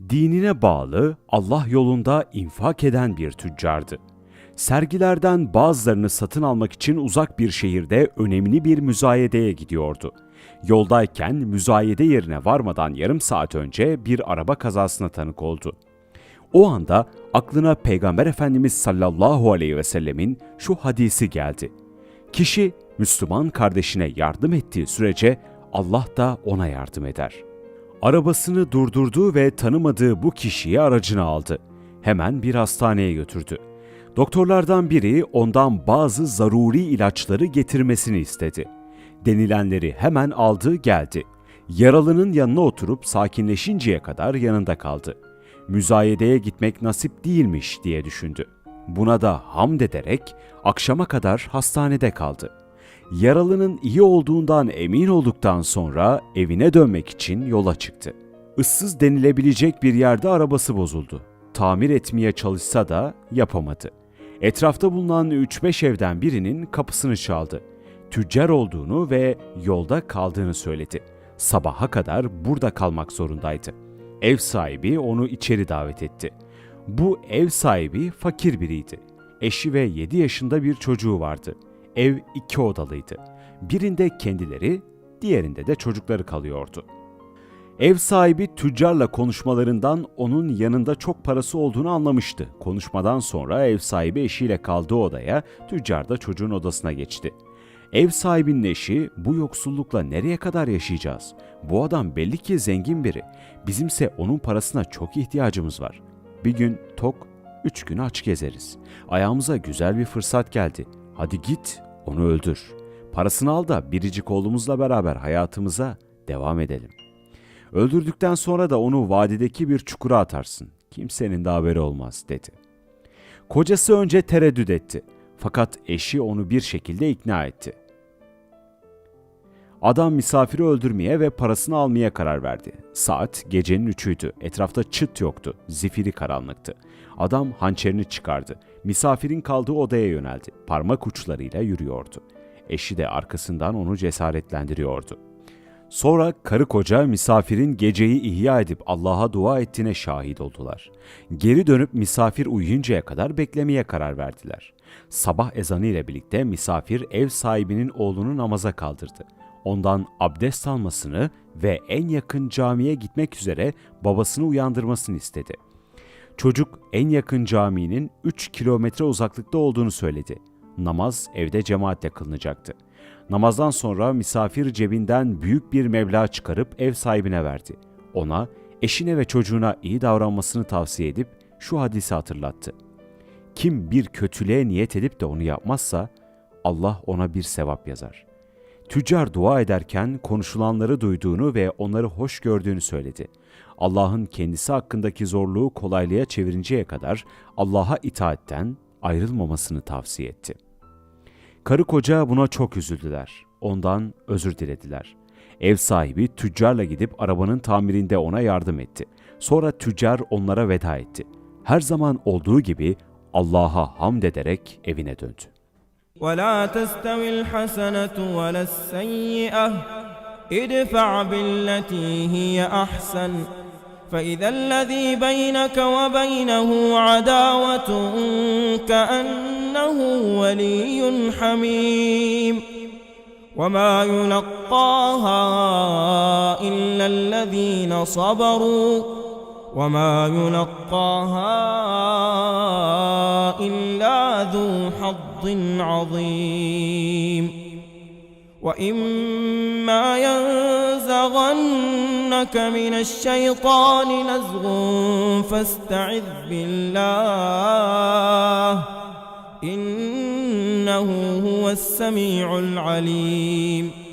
Dinine bağlı, Allah yolunda infak eden bir tüccardı. Sergilerden bazılarını satın almak için uzak bir şehirde önemli bir müzayedeye gidiyordu. Yoldayken müzayede yerine varmadan yarım saat önce bir araba kazasına tanık oldu. O anda aklına Peygamber Efendimiz sallallahu aleyhi ve sellemin şu hadisi geldi. Kişi Müslüman kardeşine yardım ettiği sürece Allah da ona yardım eder. Arabasını durdurdu ve tanımadığı bu kişiyi aracına aldı. Hemen bir hastaneye götürdü. Doktorlardan biri ondan bazı zaruri ilaçları getirmesini istedi. Denilenleri hemen aldı geldi. Yaralının yanına oturup sakinleşinceye kadar yanında kaldı. Müzayedeye gitmek nasip değilmiş diye düşündü. Buna da hamd ederek akşama kadar hastanede kaldı. Yaralının iyi olduğundan emin olduktan sonra evine dönmek için yola çıktı. Issız denilebilecek bir yerde arabası bozuldu. Tamir etmeye çalışsa da yapamadı. Etrafta bulunan 3-5 evden birinin kapısını çaldı. Tüccar olduğunu ve yolda kaldığını söyledi. Sabaha kadar burada kalmak zorundaydı. Ev sahibi onu içeri davet etti. Bu ev sahibi fakir biriydi. Eşi ve 7 yaşında bir çocuğu vardı. Ev iki odalıydı. Birinde kendileri, diğerinde de çocukları kalıyordu. Ev sahibi tüccarla konuşmalarından onun yanında çok parası olduğunu anlamıştı. Konuşmadan sonra ev sahibi eşiyle kaldığı odaya, tüccar da çocuğun odasına geçti. Ev sahibinin eşi bu yoksullukla nereye kadar yaşayacağız? Bu adam belli ki zengin biri. Bizimse onun parasına çok ihtiyacımız var. Bir gün tok, üç gün aç gezeriz. Ayağımıza güzel bir fırsat geldi. Hadi git, onu öldür. Parasını al da biricik oğlumuzla beraber hayatımıza devam edelim. Öldürdükten sonra da onu vadideki bir çukura atarsın. Kimsenin de haberi olmaz dedi. Kocası önce tereddüt etti. Fakat eşi onu bir şekilde ikna etti. Adam misafiri öldürmeye ve parasını almaya karar verdi. Saat gecenin üçüydü. Etrafta çıt yoktu. Zifiri karanlıktı. Adam hançerini çıkardı. Misafirin kaldığı odaya yöneldi. Parmak uçlarıyla yürüyordu. Eşi de arkasından onu cesaretlendiriyordu. Sonra karı koca misafirin geceyi ihya edip Allah'a dua ettiğine şahit oldular. Geri dönüp misafir uyuyuncaya kadar beklemeye karar verdiler. Sabah ezanı ile birlikte misafir ev sahibinin oğlunu namaza kaldırdı. Ondan abdest almasını ve en yakın camiye gitmek üzere babasını uyandırmasını istedi. Çocuk en yakın caminin 3 kilometre uzaklıkta olduğunu söyledi. Namaz evde cemaatle kılınacaktı. Namazdan sonra misafir cebinden büyük bir meblağ çıkarıp ev sahibine verdi. Ona, eşine ve çocuğuna iyi davranmasını tavsiye edip şu hadisi hatırlattı. Kim bir kötülüğe niyet edip de onu yapmazsa Allah ona bir sevap yazar. Tüccar dua ederken konuşulanları duyduğunu ve onları hoş gördüğünü söyledi. Allah'ın kendisi hakkındaki zorluğu kolaylığa çevirinceye kadar Allah'a itaatten ayrılmamasını tavsiye etti. Karı koca buna çok üzüldüler. Ondan özür dilediler. Ev sahibi tüccarla gidip arabanın tamirinde ona yardım etti. Sonra tüccar onlara veda etti. Her zaman olduğu gibi Allah'a hamd ederek evine döndü. ولا تستوي الحسنة ولا السيئة ادفع بالتي هي أحسن فإذا الذي بينك وبينه عداوة كأنه ولي حميم. وما يلقاها إلا الذين صبروا. وما يلقاها إلا ذو حظ عظيم. وإما ينزغنك من الشيطان نزغ فاستعذ بالله إنه هو السميع العليم